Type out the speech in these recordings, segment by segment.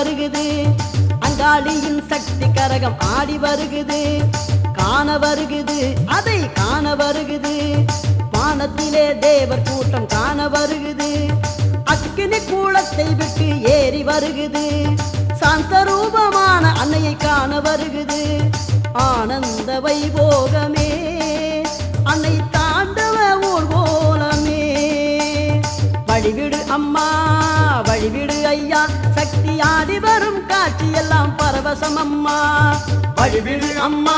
வருகுது. அங்காளியின் சக்தி கரகம் ஆடி வருகுது. காண வருகுது அதை காண வருகுது. வானத்திலே தேவர் கூட்டம் காண வருகுது. அக்கினி கூலத்தை விட்டு ஏறி வருகுது. சாந்த ரூபமான அன்னையை காண வருகுது. ஆனந்த வைபோகமே பரவசம் அம்மா வழிவிடு அம்மா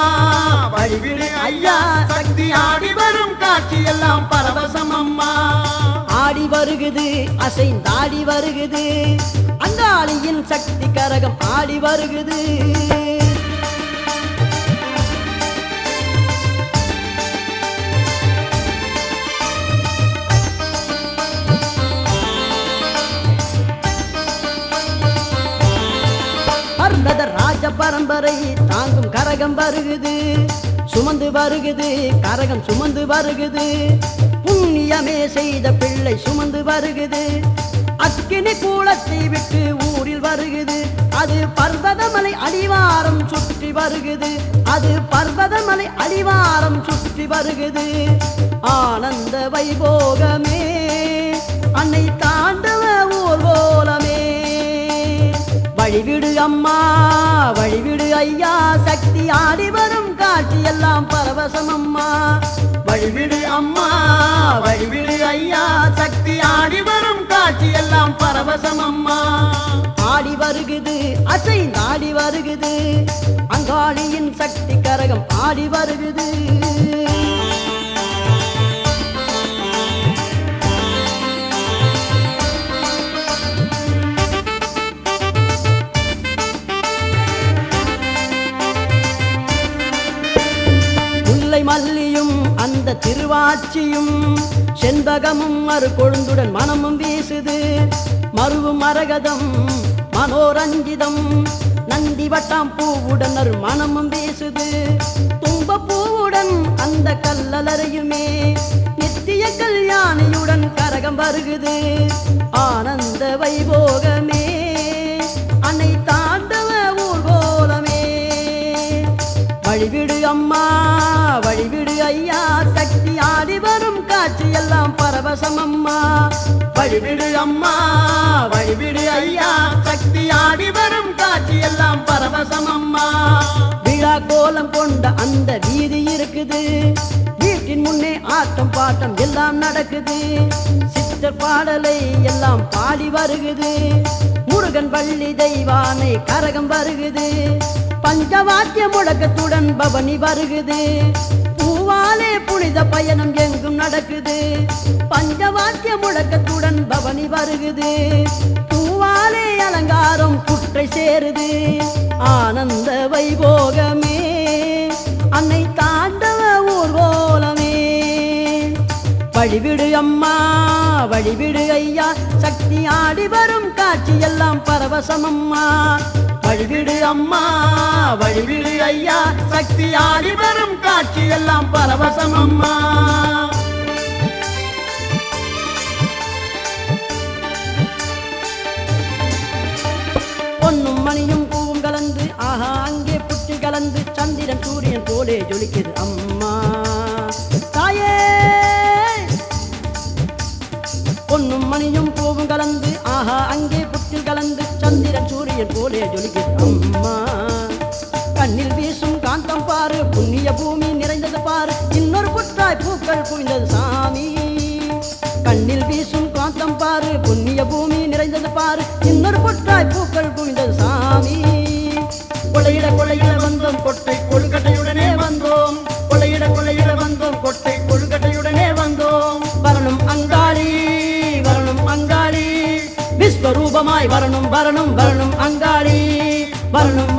வழிவிடு ஐயா. சக்தி ஆடி வரும் காட்சி எல்லாம் பரவசம் அம்மா ஆடி வருகுது அசைந்தாடி வருகுது. அங்காளியின் சக்தி கரகம் ஆடி வருகுது. பரம்பரை தாங்கும் கரகம் வருகுது. சுமந்து வருகுது கரகம் சுமந்து வருகுது. புண்ணியமே செய்த பிள்ளை சுமந்து வருகுது. அக்கினி கூலத்தை விட்டு ஊரில் வருகுது. அது பர்வதமலை அடிவாரம் சுற்றி வருகுது. அது பர்வதமலை அடிவாரம் சுற்றி வருகுது. ஆனந்த வைபோகமே அன்னை தாண்டவ வழிவிடு அம்மா வழிவிடு ஐயா. சக்தி ஆடி வரும் காட்சி எல்லாம் பரவசம் அம்மா. வழிவிடு அம்மா வழிவிடு ஐயா. சக்தி ஆடி வரும் காட்சி எல்லாம் பரவசம் அம்மா. ஆடி வருகுது அசை நாடி வருகுது. அங்காளியின் சக்தி கரகம் ஆடி வருகுது. மல்லியும் அந்த திருவாச்சியும் செண்பகமும் மறு கொழுந்துடன் மனமும் வீசுது. மருவு மரகதம் மனோரஞ்சிதம் நந்தி வட்டாம் பூவுடன் அரு மனமும் வீசுது. தும்ப பூவுடன் அந்த கல்லலறையுமே நித்திய கல்யாணியுடன் கரகம் வருகுது. ஆனந்த எல்லாம் அம்மா வழிவிடு அம்மா வழிவிடு ஐயா. சக்தி ஆடி வரும் காட்சி எல்லாம் பரவசம் அம்மா விழா கோலம் கொண்ட அந்த வீதி இருக்குது. வீட்டின் முன்னே ஆட்டம் பாட்டம் எல்லாம் நடக்குது. சித்தர் பாடலை எல்லாம் பாடி வருகுது. முருகன் வள்ளி தெய்வானை கரகம் வருகுது. பஞ்சவாக்கிய முழக்கத்துடன் பவனி வருகுது. பூவாலே புனித பயணம் எங்கும் நடக்குது. பஞ்சவாக்கிய முழக்கத்துடன் பவனி வருகுது. பூவாலே அலங்காரம் குற்றை சேருது. ஆனந்த வைபோகமே அன்னை தாண்டவ ஊர்வோலமே வழிவிடு அம்மா வழிவிடு ஐயா சக்தி ஆடி வரும் காட்சி எல்லாம் பரவசமம்மா வழிவிடு அம்மா வழிவிடு ஐயா. சக்தி ஆடி வரும் காட்சி எல்லாம் பரவசம் அம்மா. பொன்னும் மணியும் பூவும் கலந்து ஆஹா அங்கே புட்டி கலந்து சந்திரன் சூரியன் போலே ஜொலிக்குது அம்மா. சந்திரன் சூரியன் போலே ஜொலிக்குது அம்மா. கண்ணில் வீசும் காந்தம் பாரு புண்ணிய பூமி நிறைந்தது பாரு. இன்னொரு புற்றாய் பூக்கள் குவிந்தது வரணும் வரணும் வரணும் அங்காடி வரணும்